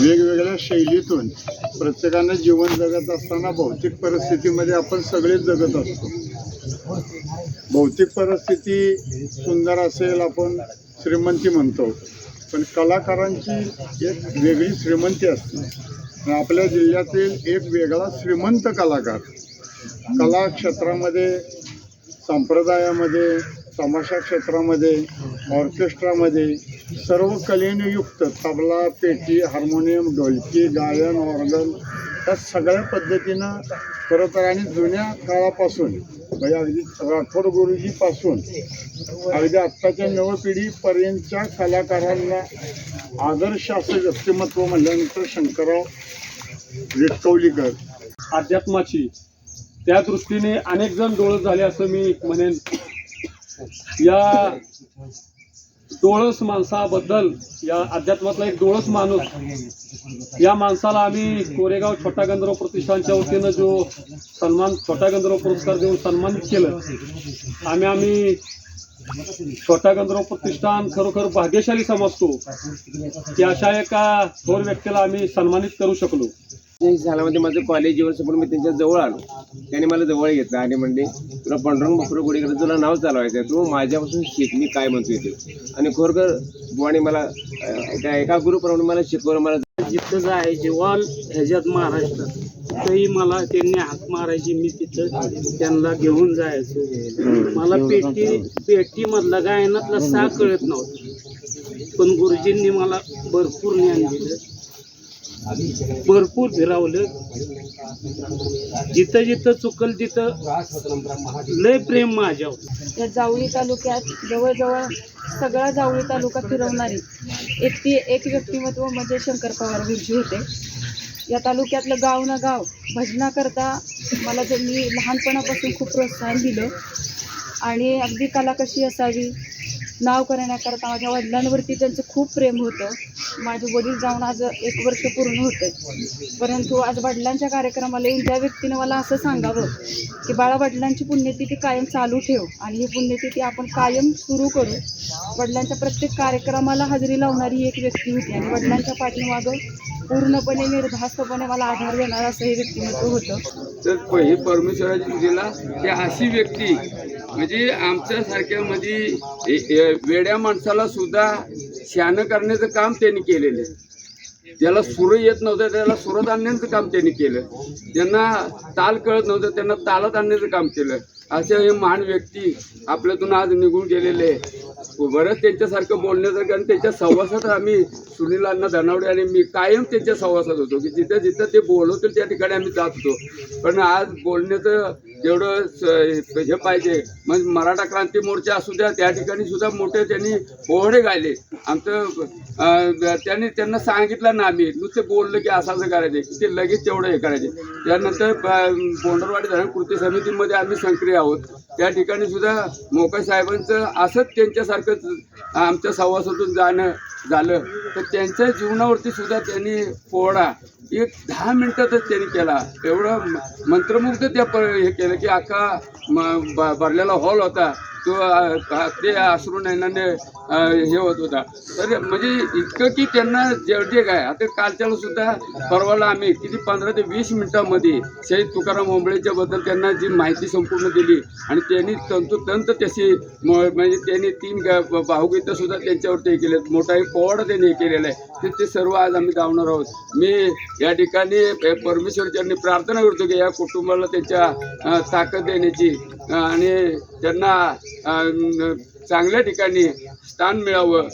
वेगवेगळ्या शैलीतून प्रत्येकानं जीवन जगत असताना भौतिक परिस्थितीमध्ये आपण सगळेच जगत असतो. भौतिक परिस्थिती सुंदर असेल आपण श्रीमंती म्हणतो पण कलाकारांची एक वेगळी श्रीमंती असते. आपल्या जिल्ह्यातील एक वेगळा श्रीमंत कलाकार. कला क्षेत्रामध्ये संप्रदायामध्ये तमाशा क्षेत्रामध्ये ऑर्केस्ट्रामध्ये सर्व कलेने युक्त तबला पेटी हार्मोनियम ढोलकी गायन ऑर्गन या सगळ्या पद्धतीनं खरं तर आणि जुन्या काळापासून म्हणजे अगदी राठोड गुरुजीपासून अगदी आत्ताच्या नव पिढीपर्यंतच्या कलाकारांना आदर्श असं व्यक्तिमत्व म्हटल्यानंतर शंकरराव विटकवलीकर अध्यात्माची त्या दृष्टीने अनेक जण डोळस झाले असं मी म्हणेन. या डोळस माणसाबद्दल या अध्यात्मातला एक डोळस माणूस. या माणसाला आम्ही कोरेगाव छोटा गंधर्व प्रतिष्ठानच्या वतीनं जो सन्मान छोटा गंधर्व पुरस्कार देऊन सन्मानित केलं आम्ही आम्ही छोटा गंधर्व प्रतिष्ठान खरोखर भाग्यशाली समजतो की अशा एका थोर व्यक्तीला आम्ही सन्मानित करू शकलो. सालामध्ये माझं कॉलेज संपूर्ण मी त्यांच्या जवळ आलो. त्याने मला जवळ घेतलं आणि म्हणले तुला पांडुरंग बापूर गुडेकर तुला नाव चालवायचं आहे तू माझ्यापासून शिक मी काय म्हणतोय ते? आणि खरोखर बुवाने मला त्या एका गुरुप्रमाणे मला शिकवलं मला जिथं जायचे ऑल ह्याच्यात महाराष्ट्रात तिथंही मला त्यांनी हाक मारायची मी तिथं त्यांना घेऊन जायचो. मला पेटी पेटी मधला गायनातला सा कळत नव्हता. पण गुरुजींनी मला भरपूर ज्ञान दिलं. भरपूर फिरावलं. जिथं जिथं चुकल तिथं लय प्रेम माझ्या या जावळी तालुक्यात जवळजवळ सगळा जावळी तालुका फिरवणारी एकटी एक व्यक्तिमत्व म्हणजे शंकर पवार गुरुजी होते. या तालुक्यातलं गाव ना गाव भजनाकरता मला त्यांनी लहानपणापासून खूप प्रोत्साहन दिलं आणि अगदी कला कशी असावी नाव करण्याकरता माझ्या वडिलांवरती त्यांचं खूप प्रेम होतं. माझे वडील जाऊन आज एक वर्ष पूर्ण होतं परंतु आज वडिलांच्या कार्यक्रमाला येऊन त्या व्यक्तीनं मला असं सांगावं की बाळा वडिलांची पुण्यतिथी कायम चालू ठेव आणि ही पुण्यतिथी आपण कायम सुरू करू. वडिलांच्या प्रत्येक कार्यक्रमाला हजेरी लावणारी एक व्यक्ती होती आणि वडिलांच्या पाठीमागं पूर्णपणे निर्धास्तपणे मला आधार देणार असं हे व्यक्तिमत्व होतं. तर हे परमेश्वराची दिला की अशी व्यक्ती म्हणजे आमच्या सारख्या म्हणजे वेड्या माणसाला सुद्धा शहाणं करण्याचं काम त्यांनी केलेलं आहे. ज्याला सुर येत नव्हतं त्याला सुरत आणण्याचं काम त्यांनी केलं. ज्यांना ताल कळत नव्हतं त्यांना तालात आणण्याचं काम केलं. असे हे महान व्यक्ती आपल्यातून आज निघून गेलेले आहे. बरंच त्यांच्यासारखं बोलण्यासारखं आणि त्यांच्या सहवासात आम्ही सुनीलांना धनावडे आणि मी कायम त्यांच्या सहवासात होतो की जिथं जिथं ते बोलवतील त्या ठिकाणी आम्ही जात होतो. पण आज बोलण्याचं जेवढं हे पाहिजे मग मराठा क्रांती मोर्चा असू द्या त्या ठिकाणी सुद्धा मोठे त्यांनी पोहडे गायले. आमचं त्यांनी त्यांना सांगितलं ना आम्ही नुसते बोललं की असं असं करायचे की ते लगेच तेवढं हे करायचे. त्यानंतर बोंडरवाडी धरण कृती समितीमध्ये आम्ही सक्रिय आहोत. त्या ठिकाणी सुद्धा मोका साहेबांचं असंच त्यांच्यासारखंच आमच्या सहवासातून जाणं झालं. तर त्यांच्या जीवनावरती सुद्धा त्यांनी पोहडा एक दहा मिनिटातच त्यांनी केला. एवढं म- मंत्रमुग्ध त्या प हे केलं की अख्खा म- ब- भरलेला हॉल होता. तो ते असरू नयनाने हे होत होता. तर म्हणजे इतकं की त्यांना जे काय आता कालच्याला सुद्धा परवाला आम्ही किती पंधरा ते वीस मिनिटांमध्ये शहीद तुकाराम ओंबळेच्या बद्दल त्यांना जी माहिती संपूर्ण दिली आणि त्यांनी तंतोतंत त्याची म्हणजे त्यांनी तीन भावगीतं सुद्धा त्यांच्यावरती हे केले मोठा एक पोवाडा त्यांनी हे केलेला आहे. ते ते सर्व आज आम्ही धावणार आहोत. मी या ठिकाणी परमेश्वरच्यांनी प्रार्थना करतो की या कुटुंबाला त्यांच्या ताकद देण्याची आणि त्यांना चांगल्या ठिकाणी स्थान मिळावं.